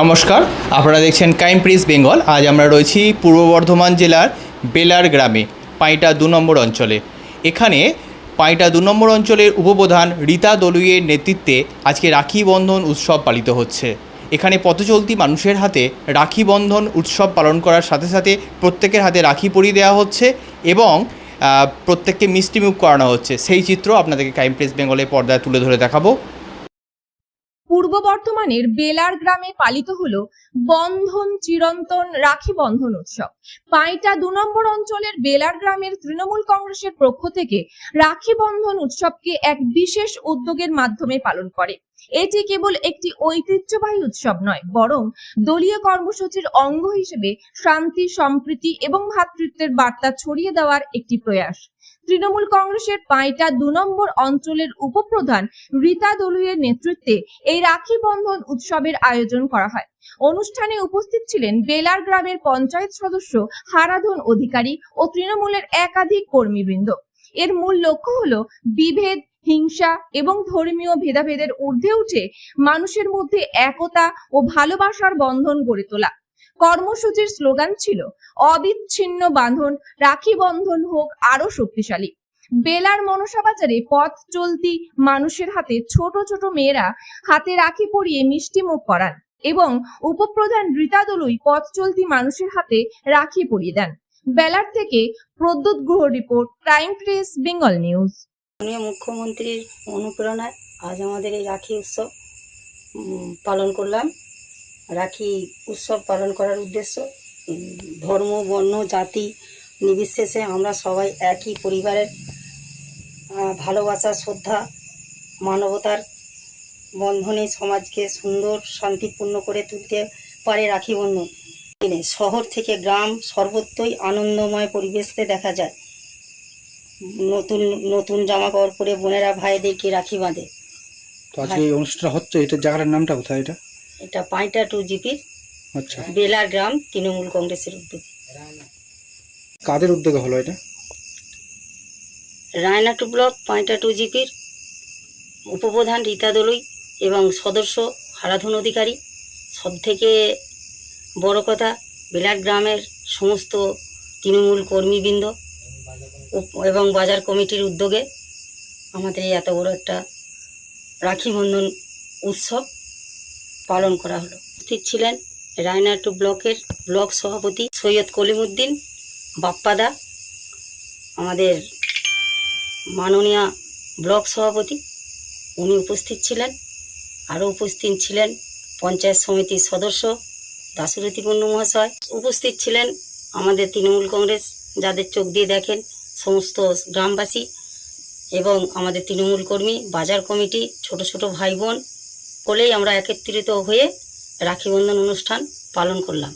নমস্কার, আপনারা দেখছেন ক্রাইম প্রিস বেঙ্গল আজ আমরা রয়েছি পূর্ব বর্ধমান জেলার বেলার গ্রামে, পাঁইটা দু নম্বর অঞ্চলে। এখানে পাঁইটা দু নম্বর অঞ্চলের উপপ্রধান রীতা দলুইয়ের নেতৃত্বে আজকে রাখি বন্ধন উৎসব পালিত হচ্ছে। এখানে পথচলতি মানুষের হাতে রাখি বন্ধন উৎসব পালন করার সাথে সাথে প্রত্যেকের হাতে রাখি পরিয়ে দেওয়া হচ্ছে এবং প্রত্যেককে মিষ্টিমুখ করানো হচ্ছে। সেই চিত্র আপনাদেরকে ক্রাইম প্রেস বেঙ্গলের পর্দায় তুলে ধরে দেখাবো। পূর্ব বর্ধমানের বেলার গ্রামে পালিত হলো বন্ধন চিরন্তন রাখি বন্ধন উৎসব। পাইটা দু নম্বর অঞ্চলের বেলার গ্রামের তৃণমূল কংগ্রেসের পক্ষ থেকে রাখি বন্ধন উৎসবকে এক বিশেষ উদ্যোগের মাধ্যমে পালন করে। এটি কেবল একটি ঐতিহ্যবাহী উৎসব নয়, বরং দলীয় কর্মসূচির অঙ্গ হিসেবে শান্তি, সম্প্রীতি এবং ভ্রাতৃত্বের বার্তা ছড়িয়ে দেওয়ার একটি প্রয়াস। তৃণমূল কংগ্রেসের পাঁইটা দু নম্বর অঞ্চলের উপপ্রধান রীতা দলুইয়ের নেতৃত্বে এই রাখি বন্ধন উৎসবের আয়োজন করা হয়। অনুষ্ঠানে উপস্থিত ছিলেন বেলার গ্রামের পঞ্চায়েত সদস্য, হারাধন অধিকারী ও তৃণমূলের একাধিক কর্মীবৃন্দ। এর মূল লক্ষ্য হলো বিভেদ, হিংসা এবং ধর্মীয় ভেদাভেদের ঊর্ধ্বে উঠে মানুষের মধ্যে একতা ও ভালোবাসার বন্ধন গড়ে তোলা। কর্মসূচির স্লোগান ছিল, অবিচ্ছিন্ন বাঁধন, রাখি বন্ধন হোক আরও শক্তিশালী। বেলার মনসা বাজারে পথ চলতি মানুষের হাতে ছোট ছোট মেয়েরা হাতে রাখি পরিয়ে মিষ্টি মুখ করান এবং উপপ্রধান রীতা দলুই পথ চলতি মানুষের হাতে রাখি পরিয়ে দেন। বেলার থেকে Pradyut Guha report, crime press, Bengal news. মাননীয় মুখ্যমন্ত্রীর অনুপ্রেরণায় আজ আমাদের এই রাখি উৎসব পালন করলাম। রাখি উৎসব পালন করার উদ্দেশ্য। ধর্ম, বর্ণ, জাতি নির্বিশেষে আমরা সবাই একই পরিবারের ভালোবাসা, শ্রদ্ধা, মানবতার বন্ধনে সমাজকে সুন্দর, শান্তিপূর্ণ করে তুলতে পারে রাখি বন্ধন দিনে শহর থেকে গ্রাম সর্বত্রই আনন্দময় পরিবেশে দেখা যায়। নতুন নতুন জামা কাপড় পরে বোনেরা ভাইদেরকে রাখি বাঁধে। তো আজকে এই অনুষ্ঠানটা হচ্ছে, এটা জায়গাটার নামটা কোথায় এটা? এটা পাঁচটা টু জিপির আচ্ছা। বেলার গ্রাম তৃণমূল কংগ্রেসের উদ্যোগ। কাদের উদ্যোগে হলো এটা? রায়নাটু ব্লক পাঁচটা টু জিপির উপপ্রধান রীতা দলুই এবং সদস্য হারাধন অধিকারী। সব থেকে বড় কথা বেলার গ্রামের সমস্ত তৃণমূল কর্মীবৃন্দ এবং বাজার কমিটির উদ্যোগে আমাদের এই এত বড় একটা রাখি বন্ধন উৎসব পালন করা হলো। উপস্থিত ছিলেন রায়নাটু ব্লকের ব্লক সভাপতি সৈয়দ কলিমুদ্দিন বাপ্পাদা, আমাদের মাননীয় ব্লক সভাপতি, উনি উপস্থিত ছিলেন। আরও উপস্থিত ছিলেন পঞ্চায়েত সমিতির সদস্য দাসরথী কুণ্ডু মহাশয়। উপস্থিত ছিলেন আমাদের তৃণমূল কংগ্রেস, যাদের চোখ দিয়ে দেখেন সমস্ত গ্রামবাসী এবং আমাদের তৃণমূল কর্মী, বাজার কমিটি, ছোট ছোট ভাই বোন সকলেই আমরা একত্রিত হয়ে রাখিবন্ধন অনুষ্ঠান পালন করলাম।